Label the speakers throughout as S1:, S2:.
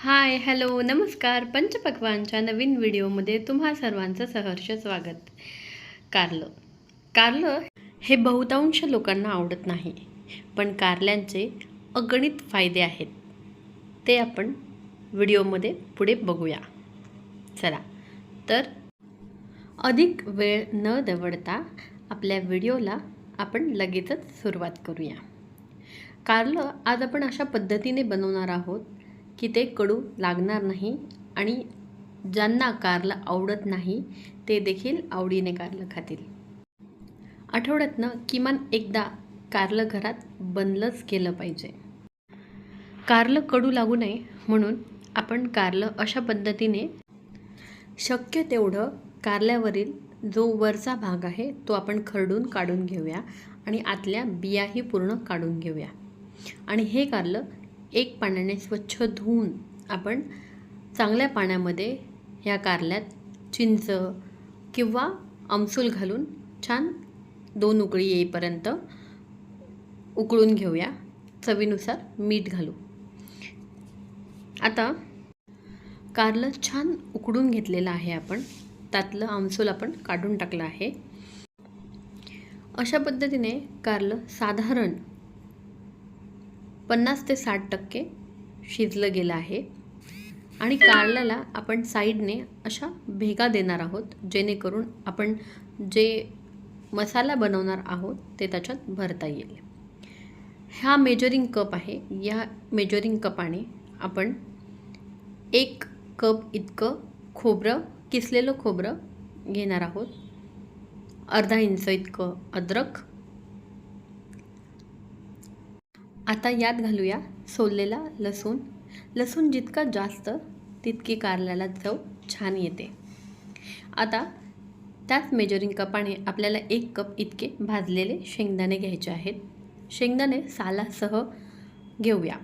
S1: Hi hello नमस्कार. पंचपक्वानच्या नवीन व्हिडिओमध्ये तुम्हा सर्वांचं सहर्ष स्वागत. कारलं. कारलं हे बहुतांश लोकांना आवडत नाही पण कारल्यांचे अगणित फायदे आहेत. ते आपण व्हिडिओमध्ये पुढे बघूया. चला तर अधिक वेळ न दवडता आपल्या व्हिडिओला आपण लगेचच सुरुवात करूया. कारलं आज आपण अशा पद्धतीने बनवणार आहोत की ते कडू लागणार नाही आणि ज्यांना कारलं आवडत नाही ते देखील आवडीने कारलं खातील. आठवड्यातनं किमान एकदा कारलं घरात बनलंच केलं पाहिजे. कारलं कडू लागू नये म्हणून आपण कारलं अशा पद्धतीने शक्य तेवढं कारल्यावरील जो वरचा भाग आहे तो आपण खरडून काढून घेऊया आणि आतल्या बियाही पूर्ण काढून घेऊया. आणि हे कारलं एक पाण्याने स्वच्छ धुवून आपण चांगल्या पाण्यामध्ये ह्या कारल्यात चिंच किंवा आमसूल घालून छान दोन उकळी येईपर्यंत उकळून घेऊया. चवीनुसार मीठ घालू. आता कारलं छान उकडून घेतलेलं आहे आपण. त्यातलं आमसूल आपण काढून टाकलं आहे. अशा पद्धतीने कारलं साधारण पन्नास ते साठ टक्के शिजलं गेलं आहे. आणि कारल्याला आपण साईडने अशा भेगा देणार आहोत जेणेकरून आपण जे मसाला बनवणार आहोत ते त्याच्यात भरता येईल. हा मेजरिंग कप आहे. या मेजरिंग कपाने आपण एक कप इतकं खोबरं किसलेलं खोबरं घेणार आहोत. अर्धा इंच इतकं अद्रक आता यात घालूया सोललेला लसूण. लसूण जितका जास्त तितकी कारल्याला चव छान येते. आता त्याच मेजरिंग कपाने आपल्याला एक कप इतके भाजलेले शेंगदाणे घ्यायचे आहेत. शेंगदाणे सालासह घेऊया.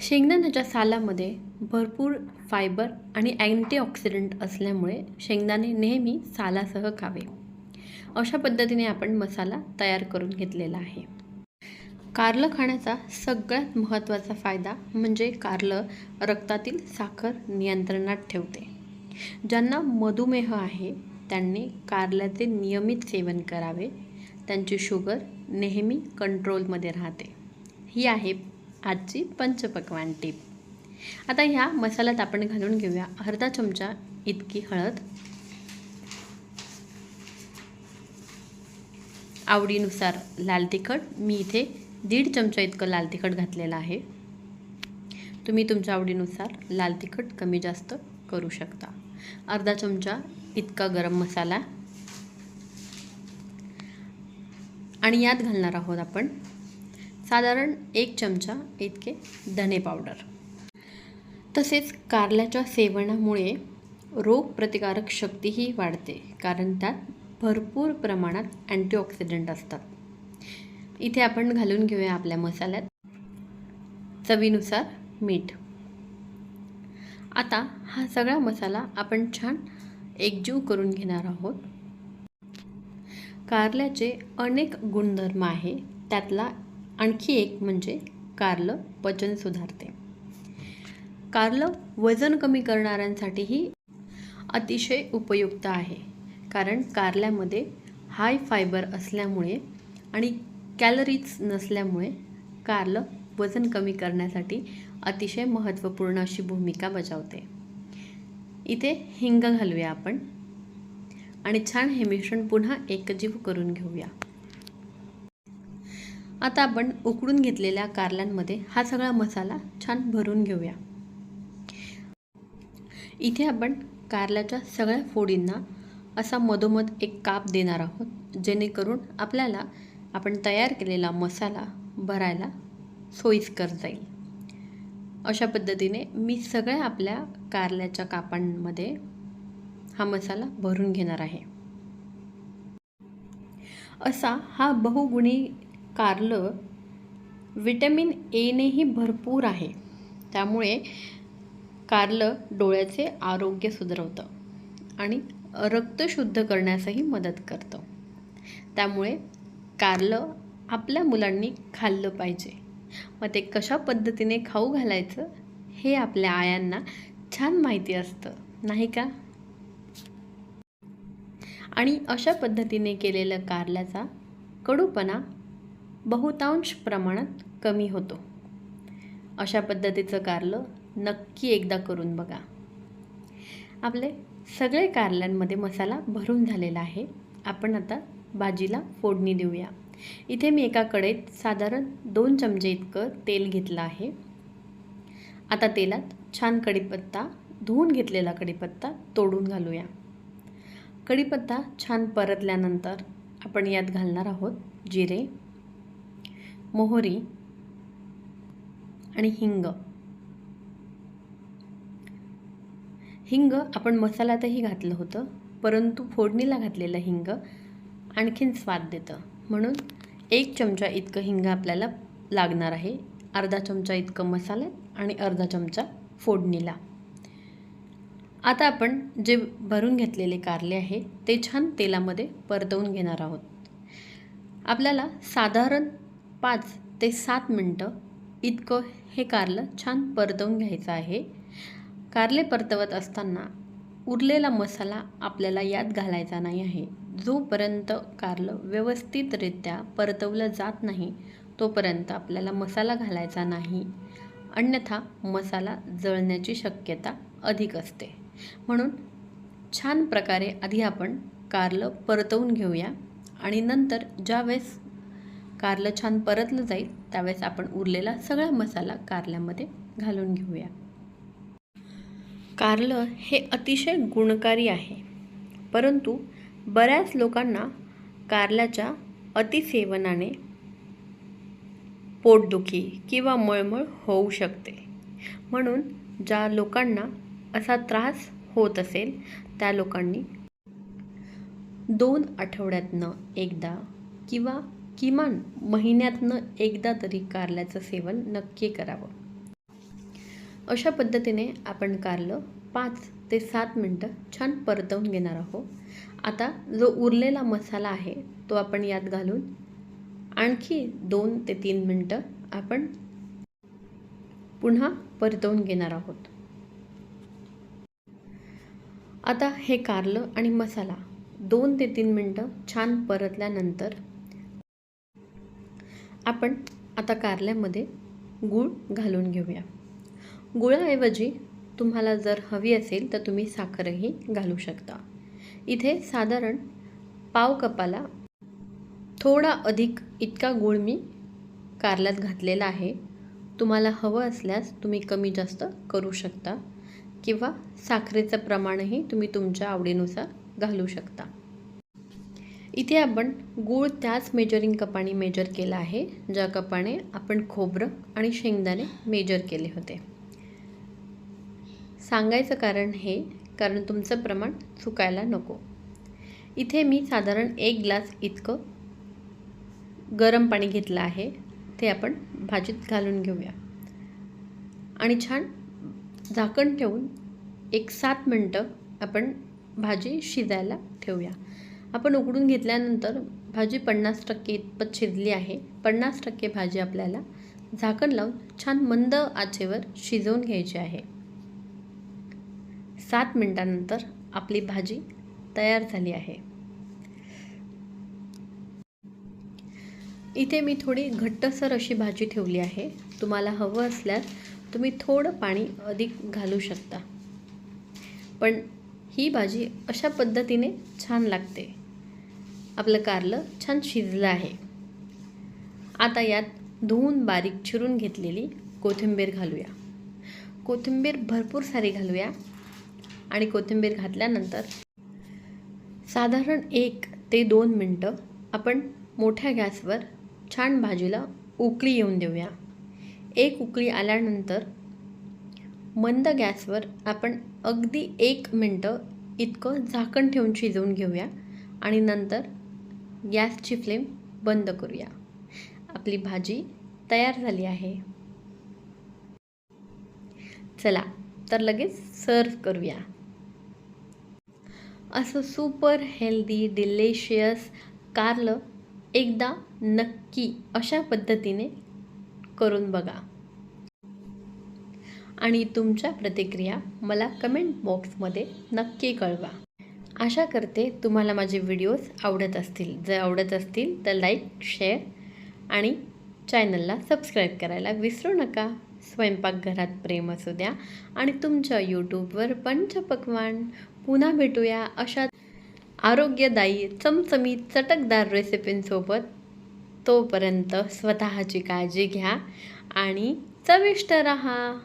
S1: शेंगदाण्याच्या सालामध्ये भरपूर फायबर आणि अँटीऑक्सिडंट असल्यामुळे शेंगदाणे नेहमी सालासह खावे. अशा पद्धतीने आपण मसाला तयार करून घेतलेला आहे. कारलं खाण्याचा सगळ्यात महत्त्वाचा फायदा म्हणजे कारलं रक्तातील साखर नियंत्रणात ठेवते. ज्यांना मधुमेह आहे त्यांनी कारल्याचे नियमित सेवन करावे. त्यांची शुगर नेहमी कंट्रोलमध्ये राहते. ही आहे आजची पंचपक्वान टीप. आता ह्या मसाल्यात आपण घालून घेऊया अर्धा चमचा इतकी हळद. आवडीनुसार लाल तिखट. मी इथे दीड चमचा इतकं लाल तिखट घातलेलं आहे. तुम्ही तुमच्या आवडीनुसार लाल तिखट कमी जास्त करू शकता. अर्धा चमचा इतका गरम मसाला. आणि यात घालणार आहोत आपण साधारण एक चमचा इतके धने पावडर. तसेच कारल्याच्या सेवनामुळे रोगप्रतिकारक शक्तीही वाढते कारण त्यात भरपूर प्रमाणात अँटीऑक्सिडंट असतात. इथे आपण घालून घेऊया आपल्या मसाल्यात चवीनुसार मीठ. आता हा सगळा मसाला आपण छान एकजीव करून घेणार आहोत. कारल्याचे अनेक गुणधर्म आहे त्यातला आणखी एक म्हणजे कारलं पचन सुधारते. कारलं वजन कमी करणाऱ्यांसाठीही अतिशय उपयुक्त आहे कारण कारल्यामध्ये हाय फायबर असल्यामुळे आणि कॅलरीज नसल्यामुळे कारलं वजन कमी करण्यासाठी अतिशय महत्त्वपूर्ण अशी भूमिका बजावते. इथे हिंग घालूया आपण. आणि छान हे मिश्रण पुन्हा एकजीव करून घेऊया. आता आपण उकडून घेतलेल्या कारल्यांमध्ये हा सगळा मसाला छान भरून घेऊया. इथे आपण कारल्याच्या सगळ्या फोडींना असा मधोमध एक काप देणार आहोत जेणेकरून आपल्याला आपण तयार केलेला मसाला भरायला सोयीस्कर जाईल. अशा पद्धतीने मी सगळ्या आपल्या कारल्याच्या कापांमध्ये हा मसाला भरून घेणार आहे. असा हा बहुगुणी कारलं विटॅमिन एनेही भरपूर आहे. त्यामुळे कारलं डोळ्याचे आरोग्य सुधारवतं आणि रक्त शुद्ध करण्यासही मदत करतं. त्यामुळे कारलं आपल्या मुलांनी खाल्लं पाहिजे. मग ते कशा पद्धतीने खाऊ घालायचं हे आपल्या आयांना छान माहिती असतं नाही का? आणि अशा पद्धतीने केलेलं कारल्याचा कडूपणा बहुतांश प्रमाणात कमी होतो. अशा पद्धतीचं कारलं नक्की एकदा करून बघा. आपले सगळे कारल्यांमध्ये मसाला भरून झालेला आहे. आपण आता भाजीला फोडणी देऊया. इथे मी एका कढईत साधारण दोन चमचे इतकं तेल घेतलं आहे. आता तेलात छान कढीपत्ता धुवून घेतलेला कढीपत्ता तोडून घालूया. कढीपत्ता छान परतल्यानंतर आपण यात घालणार आहोत जिरे मोहरी आणि हिंग. हिंग आपण मसाल्यातही घातलं होतं परंतु फोडणीला घातलेलं हिंग आणखीन स्वाद देतं. म्हणून एक चमचा इतकं हिंग आपल्याला लागणार आहे. अर्धा चमचा इतकं मसाल्यात आणि अर्धा चमचा फोडणीला. आता आपण जे भरून घेतलेले कारले आहे ते छान तेलामध्ये परतवून घेणार आहोत. आपल्याला साधारण पाच ते सात मिनटं इतकं हे कारलं छान परतवून घ्यायचं आहे. कारले परतवत असताना उरलेला मसाला आपल्याला यात घालायचा नाही आहे. जोपर्यंत कारलं व्यवस्थितरित्या परतवलं जात नाही तोपर्यंत आपल्याला मसाला घालायचा नाही. अन्यथा मसाला जळण्याची शक्यता अधिक असते. म्हणून छान प्रकारे आधी आपण कारलं परतवून घेऊया आणि नंतर ज्यावेळेस कारलं छान परतलं जाईल त्यावेळेस आपण उरलेला सगळा मसाला कारल्यामध्ये घालून घेऊया. कारलं हे अतिशय गुणकारी आहे. परंतु बऱ्याच लोकांना कारल्याच्या अतिसेवनाने पोटदुखी किंवा मळमळ होऊ शकते. म्हणून ज्या लोकांना असा त्रास होत असेल त्या लोकांनी दोन आठवड्यातनं एकदा किंवा किमान महिन्यातनं एकदा तरी कारल्याचं सेवन नक्की करावं. अशा पद्धतीने आपण कारलं पाच ते सात मिनटं छान परतवून घेणार आहोत. आता जो उरलेला मसाला आहे तो आपण यात घालून आणखी दोन ते तीन मिनटं आपण पुन्हा परतवून घेणार आहोत. आता हे कारलं आणि मसाला दोन ते तीन मिनटं छान परतल्यानंतर आपण आता कारल्यामध्ये गूळ घालून घेऊया. गुळाऐवजी तुम्हाला जर हवी असेल तर तुम्ही साखरही घालू शकता. इथे साधारण पाव कपाला थोडा अधिक इतका गूळ मी कारल्यात घातलेला आहे. तुम्हाला हवं असल्यास तुम्ही कमी जास्त करू शकता किंवा साखरेचं प्रमाणही तुम्ही तुमच्या आवडीनुसार घालू शकता. इथे आपण गूळ त्याच मेजरिंग कपाने मेजर केला आहे ज्या कपाने आपण खोबरं आणि शेंगदाणे मेजर केले होते. सांगायचं कारण हे कारण तुमचं प्रमाण चुकायला नको. इथे मी साधारण एक ग्लास इतकं गरम पाणी घेतलं आहे ते आपण भाजीत घालून घेऊया. आणि छान झाकण ठेवून एक सात मिनटं आपण भाजी शिजायला ठेवूया. आपण उकडून घेतल्यानंतर भाजी पन्नास टक्के इतपत शिजली आहे. पन्नास टक्के भाजी आपल्याला झाकण लावून छान मंद आचेवर शिजवून घ्यायची आहे. सात मिनटानंतर आपली भाजी तयार झाली आहे. इथे मी थोडी घट्टसर अशी भाजी ठेवली आहे. तुम्हाला हवं असल्यास तुम्ही थोडं पाणी अधिक घालू शकता. पण ही भाजी अशा पद्धतीने छान लागते. आपलं कारलं छान शिजलं आहे. आता यात धुवून बारीक चिरून घेतलेली कोथिंबीर घालूया. कोथिंबीर भरपूर सारी घालूया. आणि कोथिंबीर घातल्यानंतर साधारण एक ते दोन मिनटं आपण मोठ्या गॅसवर छान भाजीला उकळी येऊन देऊया. एक उकळी आल्यानंतर मंद गॅसवर आपण अगदी एक मिनटं इतकं झाकण ठेवून शिजवून घेऊया आणि नंतर गॅसची फ्लेम बंद करूया. आपली भाजी तयार झाली आहे. चला तर लगेच सर्व करूया. असं सुपर हेल्दी डिलेशियस कारलं एकदा नक्की अशा पद्धतीने करून बघा. आणि तुमच्या प्रतिक्रिया मला कमेंट बॉक्समध्ये नक्की कळवा. आशा करते तुम्हाला माझे व्हिडिओज आवडत असतील. जर आवडत असतील तर लाईक शेअर आणि चॅनलला सबस्क्राईब करायला विसरू नका. स्वयंपाकघरात प्रेम असू द्या आणि तुमच्या यूट्यूबवर पंचपक्वान पुन्हा भेटूया अशा आरोग्यदायी चमचमीत चटकदार रेसिपींसोबत तोपर्यंत स्वतःची काळजी घ्या आणि चविष्ट रहा.